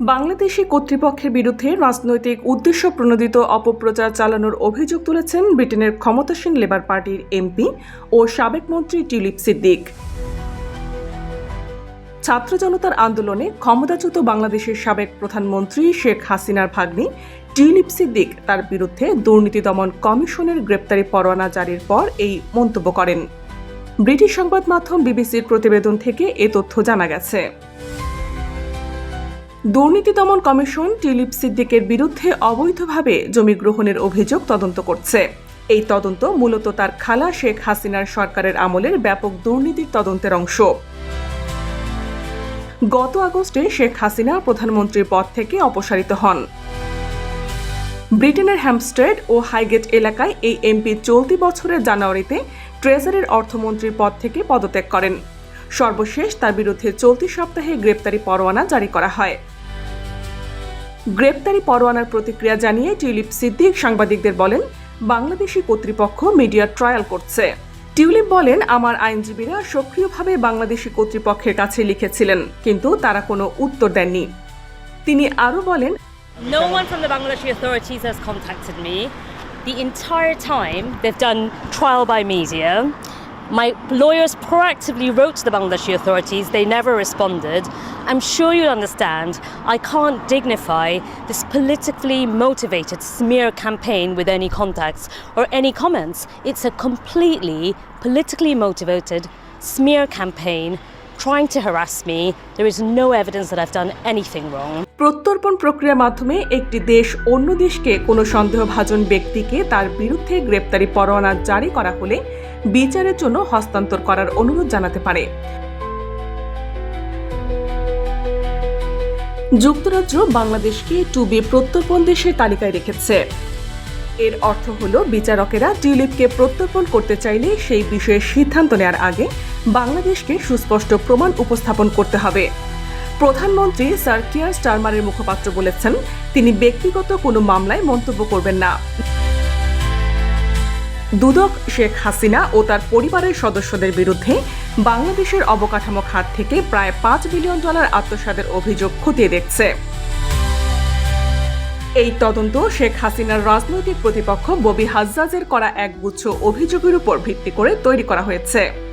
বাংলাদেশি কর্তৃপক্ষের বিরুদ্ধে রাজনৈতিক উদ্দেশ্য প্রণোদিত অপপ্রচার চালানোর অভিযোগ তুলেছেন ব্রিটেনের ক্ষমতাসীন লেবার পার্টির এমপি ও সাবেক মন্ত্রী টিউলিপ সিদ্দিক। ছাত্র জনতার আন্দোলনে ক্ষমতাচ্যুত বাংলাদেশের সাবেক প্রধানমন্ত্রী শেখ হাসিনার ভাগ্নি টিউলিপ সিদ্দিক তার বিরুদ্ধে দুর্নীতি দমন কমিশনের গ্রেপ্তারি পরোয়ানা জারির পর এই মন্তব্য করেন। ব্রিটিশ সংবাদ মাধ্যম বিবিসির প্রতিবেদন থেকে এ তথ্য জানা গেছে। দুর্নীতি দমন কমিশন টিলিপ সিদ্দিকের বিরুদ্ধে অবৈধভাবে জমি গ্রহণের অভিযোগ তদন্ত করছে। এই তদন্ত মূলত তার খালা শেখ হাসিনার সরকারের আমলের ব্যাপক দুর্নীতির তদন্তের অংশ। গত আগস্টে শেখ হাসিনা প্রধানমন্ত্রীর পদ থেকে অপসারিত হন। ব্রিটেনের হ্যামস্টেড ও হাইগেট এলাকায় এই এমপি চলতি বছরের জানুয়ারিতে ট্রেজারির অর্থমন্ত্রীর পদ থেকে পদত্যাগ করেন। সর্বশেষ তার বিরুদ্ধে চলতি সপ্তাহে গ্রেপ্তারি পরোয়ানা জারি করা হয়। গ্রেপ্তারি পরোয়ানার প্রতিক্রিয়া জানিয়ে টিউলিপ সিদ্দিক সাংবাদিকদের বলেন, বাংলাদেশি কর্তৃপক্ষ মিডিয়া ট্রায়াল করছে টিউলিপ বলেন, আমার আইনজীবীরা সক্রিয়ভাবে বাংলাদেশি কর্তৃপক্ষের কাছে লিখেছিলেন, কিন্তু তারা কোনো উত্তর দেননি তিনি আরও বলেন, No one from the Bangladeshi authorities has contacted me. The entire time they've done trial by media. My lawyers proactively wrote to the Bangladeshi authorities, they never responded. I'm sure you understand I can't dignify this politically motivated smear campaign with any contacts or any comments. It's a completely politically motivated smear campaign trying to harass me. There is no evidence that I've done anything wrong. প্রত্যর্পণ প্রক্রিয়ার মাধ্যমে একটি দেশ অন্য দেশকে কোনো সন্দেহভাজন ব্যক্তিকে তার বিরুদ্ধে গ্রেপ্তারি পরোয়ানা জারি করা হলে বিচারের জন্য হস্তান্তর করার অনুরোধ জানাতে পারে। যুক্তরাজ্য বাংলাদেশকে টুবি প্রত্যর্পণ দেশের তালিকায় রেখেছে। এর অর্থ হল, বিচারকেরা টিউলিপকে প্রত্যর্পণ করতে চাইলে সেই বিষয়ে সিদ্ধান্ত নেওয়ার আগে বাংলাদেশকে সুস্পষ্ট প্রমাণ উপস্থাপন করতে হবে। প্রধানমন্ত্রী স্যার কিয়ার স্টারমারের মুখপাত্র বলেছেন, তিনি ব্যক্তিগত কোনো মামলায় মন্তব্য করবেন না। দুদক শেখ হাসিনা ও তার পরিবারের সদস্যদের বিরুদ্ধে বাংলাদেশের অবকাঠামো খাত থেকে প্রায় পাঁচ বিলিয়ন ডলার আত্মসাদের অভিযোগ খতিয়ে দেখছে। এই তদন্ত শেখ হাসিনার রাজনৈতিক প্রতিপক্ষ ববি হাজ্জাজের করা একগুচ্ছ অভিযোগের উপর ভিত্তি করে তৈরি করা হয়েছে।